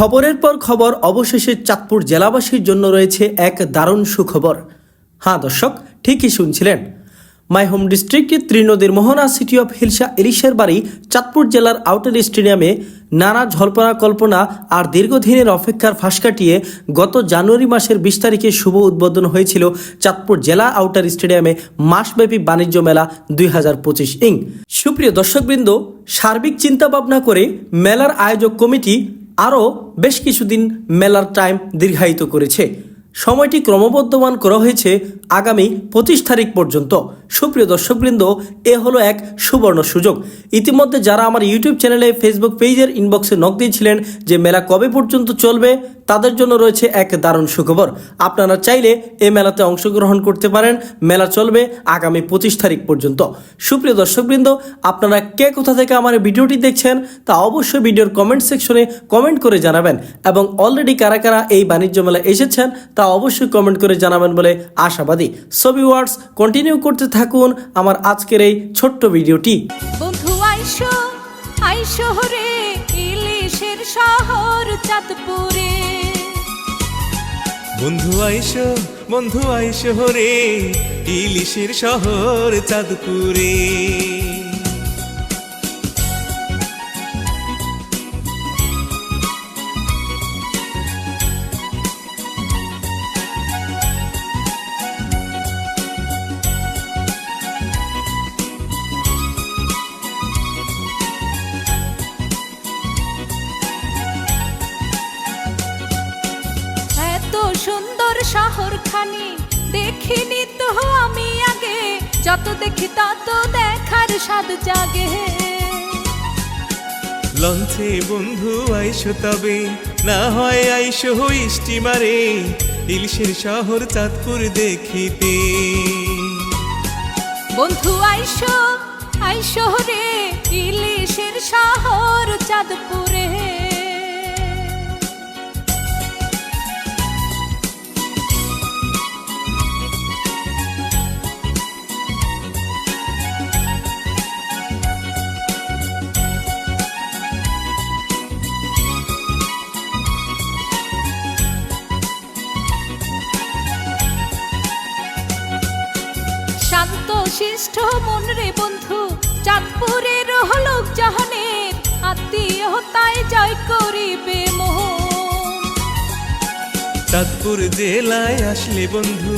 খবরের পর খবর, অবশেষে চাঁদপুর জেলাবাসীর জন্য রয়েছে এক দারুণ সুখবর। হ্যাঁ দর্শক, ঠিকই শুনছিলেন। মাই হোম ডিস্ট্রিক্টের ত্রিনদীর মোহনা সিটি অফ হিলসা ইলিশের বাড়ি চাঁদপুর জেলার আউটার স্টেডিয়ামে নানা জল্পনা কল্পনা আর দীর্ঘদিনের অপেক্ষার ফাঁস কাটিয়ে গত জানুয়ারি মাসের বিশ তারিখে শুভ উদ্বোধন হয়েছিল চাঁদপুর জেলা আউটার স্টেডিয়ামে মাসব্যাপী বাণিজ্য মেলা দুই হাজার পঁচিশ ইং। সুপ্রিয় দর্শকবৃন্দ, সার্বিক চিন্তা ভাবনা করে মেলার আয়োজক কমিটি আরও বেশ কিছুদিন মেলার টাইম দীর্ঘায়িত করেছে। সময়টি ক্রমবর্ধমান করা হয়েছে আগামী পঁচিশ তারিখ পর্যন্ত। সুপ্রিয় দর্শকবৃন্দ, এ হলো এক সুবর্ণ সুযোগ। ইতিমধ্যে যারা আমার ইউটিউব চ্যানেলে ফেসবুক পেজের ইনবক্সে নক দিয়েছিলেন যে মেলা কবে পর্যন্ত চলবে তাদের জন্য রয়েছে এক দারুণ সুখবর। আপনারা চাইলে এ মেলাতে অংশগ্রহণ করতে পারেন। মেলা চলবে আগামী পঁচিশ তারিখ পর্যন্ত। সুপ্রিয় দর্শকবৃন্দ, আপনারা কে কোথা থেকে আমার ভিডিওটি দেখছেন তা অবশ্যই ভিডিওর কমেন্ট সেকশনে কমেন্ট করে জানাবেন। এবং অলরেডি কারা কারা এই বাণিজ্য মেলায় এসেছেন তা অবশ্যই কমেন্ট করে জানাবেন বলে আশাবাদী। ছবি ওয়ার্ডস কন্টিনিউ করতে থাকুন আমার আজকের এই ছোট্ট ভিডিওটি। বন্ধু ইলিশের শহর চাঁদপুরে। বন্ধু আইসো বন্ধু আইসো রে ইলিশের শহর চাঁদপুরে। শহর খানি দেখিনি তো আমি আগে। যত দেখি তত দেখার স্বাদ জাগে। লঞ্চে বন্ধু আইসো তবে। না হয় আইসো স্টিমারে। ইলিশের শহর চাঁদপুর দেখিতে। বন্ধু আইসো আইসো রে। ইলিশের শহর চাঁদপুরে শিষ্ট মন রে বন্ধু চাঁদপুরের জাহানের আত্মীয়তায় জয় করিবে মোহ চাঁদপুর জেলায় আসলে বন্ধু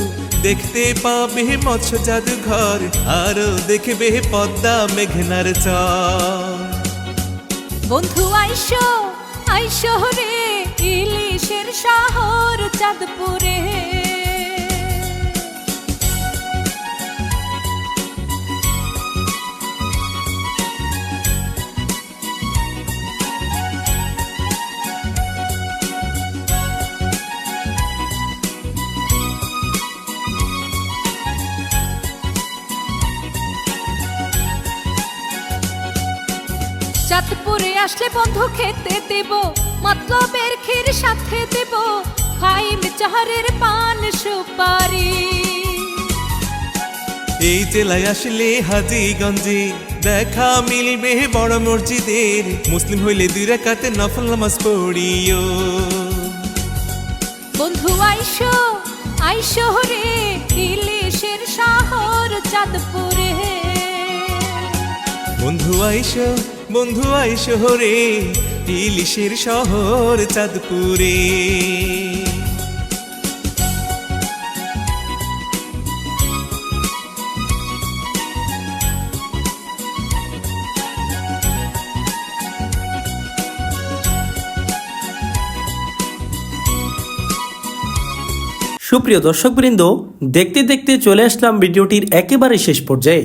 দেখতে পাবে মৎস্য জাদুঘর আরও দেখবে পদ্মা মেঘনার চর। বন্ধু আইসো আইসো রে ইলিশের শহর চাঁদপুরে। আসলে বন্ধু খেতে দেব মতলবের ক্ষীর সাথে দেব। হাইম চাহারের পান সুপারি। এই জেলায় আসলে হাজিগঞ্জে দেখা মিলবে বড় মসজিদের। মুসলিম হইলে দুই রাকাতে নফল নামাজ পড়িও। বন্ধু আইসো আইসো রে ইলিশের শহর চাঁদপুরে। বন্ধু আইসো বন্ধু আইসো রে ইলিশের শহর চাঁদপুরে। সুপ্রিয় দর্শকবৃন্দ, দেখতে দেখতে চলে আসলাম ভিডিওটির একেবারে শেষ পর্যায়ে।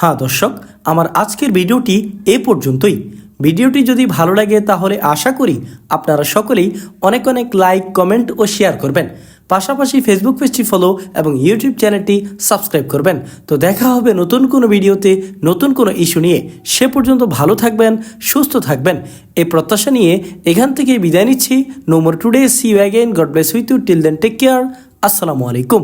হ্যাঁ দর্শক আমার আজকের ভিডিওটি এ পর্যন্তই। ভিডিওটি যদি ভালো লাগে তাহলে আশা করি আপনারা সকলেই অনেক অনেক লাইক, কমেন্ট ও শেয়ার করবেন। পাশাপাশি ফেসবুক পেজটি ফলো এবং ইউটিউব চ্যানেলটি সাবস্ক্রাইব করবেন। তো দেখা হবে নতুন কোনো ভিডিওতে নতুন কোনো ইস্যু নিয়ে। সে পর্যন্ত ভালো থাকবেন, সুস্থ থাকবেন। এই প্রত্যাশা নিয়ে এখান থেকে বিদায় নিচ্ছি। No more today see you again God bless with you till then take care আসসালামু আলাইকুম।